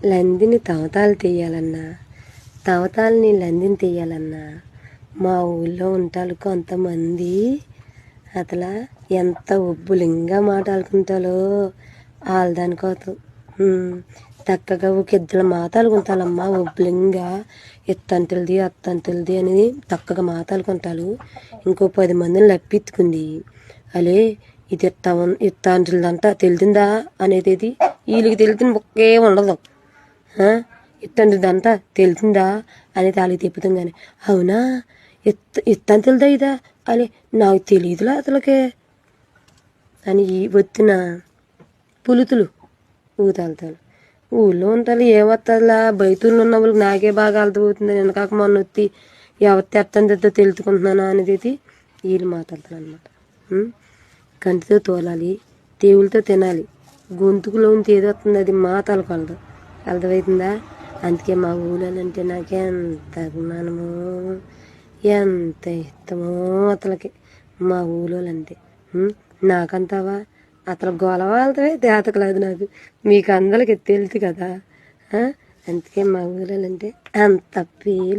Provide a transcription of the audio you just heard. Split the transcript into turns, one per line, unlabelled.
లందిని తవతాలు తీయాలన్నా తవతాలని లందిని తీయాలన్నా మా ఊళ్ళో ఉంటాలు కొంతమంది అసలు ఎంత ఉబ్బులింగా మాట్లాడుకుంటాలో వాళ్ళ దానికోసం చక్కగా ఒక ఇద్దరు మాట్లాడుకుంటారమ్మా ఉబ్బులింగా. ఎత్తంతులది అత్తంతులది అని చక్కగా మాట్లాడుకుంటారు ఇంకో పది మందిని లప్పించుకుంది. అలే ఇది ఇత్త ఇత్తాంటులదంట తెలిసిందా? అనేది ఇది వీళ్ళకి తెలిసిన ఒకే ఉండదు. ఇత్తంటుదంట తెలిసిందా అని తాళి తిప్పుతాం కానీ అవునా? ఇత్త తెలుదా ఇదా? అని నాకు తెలియదులా అతలకే అని ఈ వచ్చిన పులుతులు ఊతాలుతాను ఊళ్ళో ఉంటాను ఏమొస్తుందిలా బయట ఉన్న వాళ్ళకి నాకే బాగా అర్థమవుతుంది. నేను కాక మొన్న వచ్చి ఎవరి తెత్తందిద్దో తెలుసుకుంటున్నాను అనేది వీళ్ళు మాట్లాడతారు అనమాట కంటితో తోలాలి దేవులతో తినాలి. గొంతుకులోంచి ఏదో వస్తుంది అది మా తలకొలదు. అర్థమవుతుందా అందుకే మా ఊళ్ళోనంటే నాకు ఎంత అభిమానమో ఎంత ఇష్టమో అతలకి మా ఊళ్ళోలంటే ఉం? నాకంతావా? అతను గొలవ వెళ్తావే తేతకలేదు నాకు. మీకు అందరికి తెలుసు కదా. అందుకే మా ఊళ్ళోలంటే అంత పేరు